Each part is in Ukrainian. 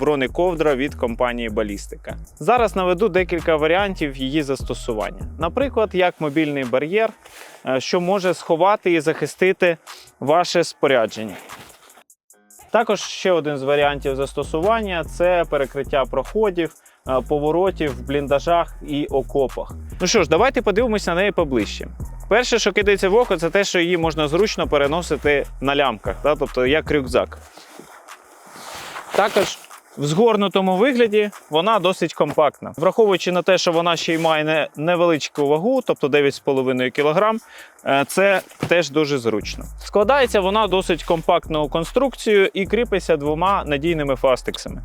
бронековдра від компанії Балістика. Зараз наведу декілька варіантів її застосування. Наприклад, як мобільний бар'єр, е, що може сховати і захистити ваше спорядження. Також ще один з варіантів застосування це перекриття проходів, е, поворотів в бліндажах і окопах. Ну що ж, давайте подивимося на неї поближче. Перше, що кидається в око, це те, що її можна зручно переносити на лямках, да? тобто як рюкзак. Також в згорнутому вигляді вона досить компактна. Враховуючи на те, що вона ще й має невеличку вагу, тобто 9,5 кг, е, це теж дуже зручно. Складається вона досить компактною конструкцією і кріпиться двома надійними фастексами.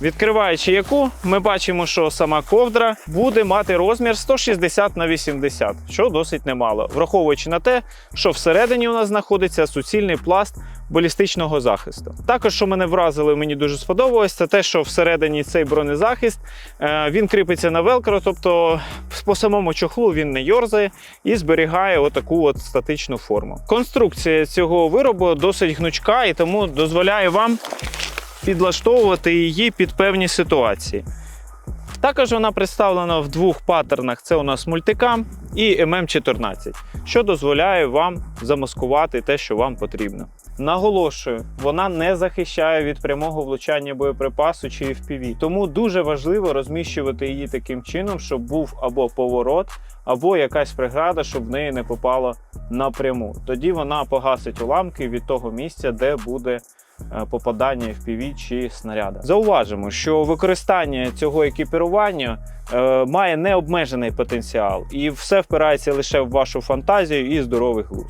Відкриваючи яку, ми бачимо, що сама ковдра буде мати розмір 160 на 80, що досить немало, враховуючи на те, що всередині у нас знаходиться суцільний пласт балістичного захисту. Також, що мене вразило, мені дуже сподобалось, це те, що всередині цей бронезахист е, він кріпиться на велкро, тобто по самому чохлу він не йорзає і зберігає отаку от статичну форму. Конструкція цього виробу досить гнучка і тому дозволяє вам підлаштовувати її під певні ситуації. Також вона представлена в двох паттернах: це у нас мультикам і MM14, що дозволяє вам замаскувати те, що вам потрібно. Наголошую, вона не захищає від прямого влучання боєприпасу чи FPV, тому дуже важливо розміщувати її таким чином, щоб був або поворот, або якась преграда, щоб в неї не попало напряму. Тоді вона погасить уламки від того місця, де буде попадання FPV чи снаряда. Зауважимо, що використання цього екіпірування е, має необмежений потенціал, і все впирається лише в вашу фантазію і здоровий глузд.